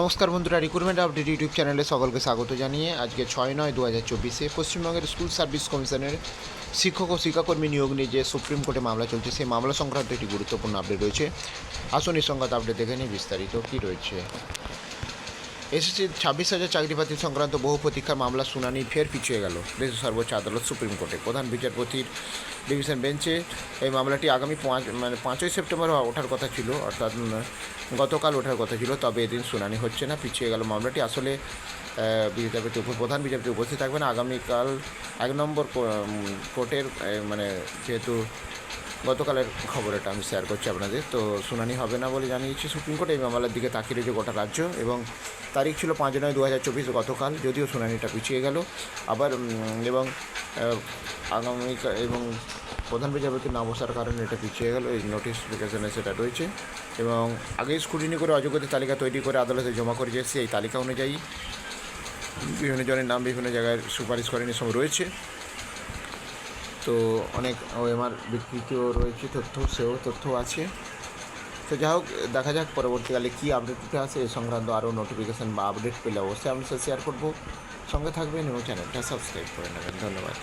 নমস্কার বন্ধুরা recruitment update YouTube চ্যানেলে সকলকে স্বাগত জানিয়ে আজকে ছয় নয় দু হাজার চব্বিশে পশ্চিমবঙ্গের স্কুল সার্ভিস কমিশনের শিক্ষক ও শিক্ষাকর্মী নিয়োগ নিয়ে যে সুপ্রিম কোর্টে মামলা চলছে, সেই মামলা সংক্রান্ত একটি গুরুত্বপূর্ণ আপডেট রয়েছে। আসুন এই সংক্রান্ত আপডেট দেখে নিয়ে বিস্তারিত কী রয়েছে। এসএসসি ছাব্বিশ হাজার চাকরি বাতিল সংক্রান্ত বহু প্রতীক্ষার মামলা, শুনানি ফের পিছিয়ে গেল দেশের সর্বোচ্চ আদালত সুপ্রিম কোর্টে। প্রধান বিচারপতির ডিভিশন বেঞ্চে এই মামলাটি আগামী পাঁচ মানে পাঁচই সেপ্টেম্বর ওঠার কথা ছিল, অর্থাৎ গতকাল ওঠার কথা ছিল, তবে এদিন শুনানি হচ্ছে না, পিছিয়ে গেল মামলাটি। আসলে বিচারপতি প্রধান বিচারপতি উপস্থিত থাকবেন আগামীকাল এক নম্বর কোর্টের মানে যেহেতু গতকালের খবর এটা আমি শেয়ার করছি আপনাদের, তো শুনানি হবে না বলে জানিয়েছে সুপ্রিম কোর্ট। এই মামলার দিকে তাকিয়ে রয়েছে গোটা রাজ্য এবং তারিখ ছিল পাঁচ নয় দু হাজার চব্বিশ গতকাল, যদিও শুনানিটা পিছিয়ে গেল। আবার এবং আগামী এবং প্রধান বিচারপতি না বসার কারণে এটা পিছিয়ে গেল। এই নোটিফিকেশনে সেটা রয়েছে। এবং আগেই স্ক্রুটিনি করে অযোগ্যদের তালিকা তৈরি করে আদালতে জমা করে এসেছে এই তালিকা অনুযায়ী বিভিন্ন জনের নাম বিভিন্ন জায়গায় সুপারিশ করেন এসব রয়েছে। তো অনেক ওএমআর বিকৃতিও রয়েছে, তথ্য, সেও তথ্য আছে। তো যাই হোক, দেখা যাক পরবর্তীকালে কী আপডেট উঠে আসে, এ সংক্রান্ত আরও নোটিফিকেশান বা আপডেট পেলে অবশ্যই আমি শেয়ার করব। সঙ্গে থাকবেন এবং চ্যানেলটা সাবস্ক্রাইব করে নেবেন। ধন্যবাদ।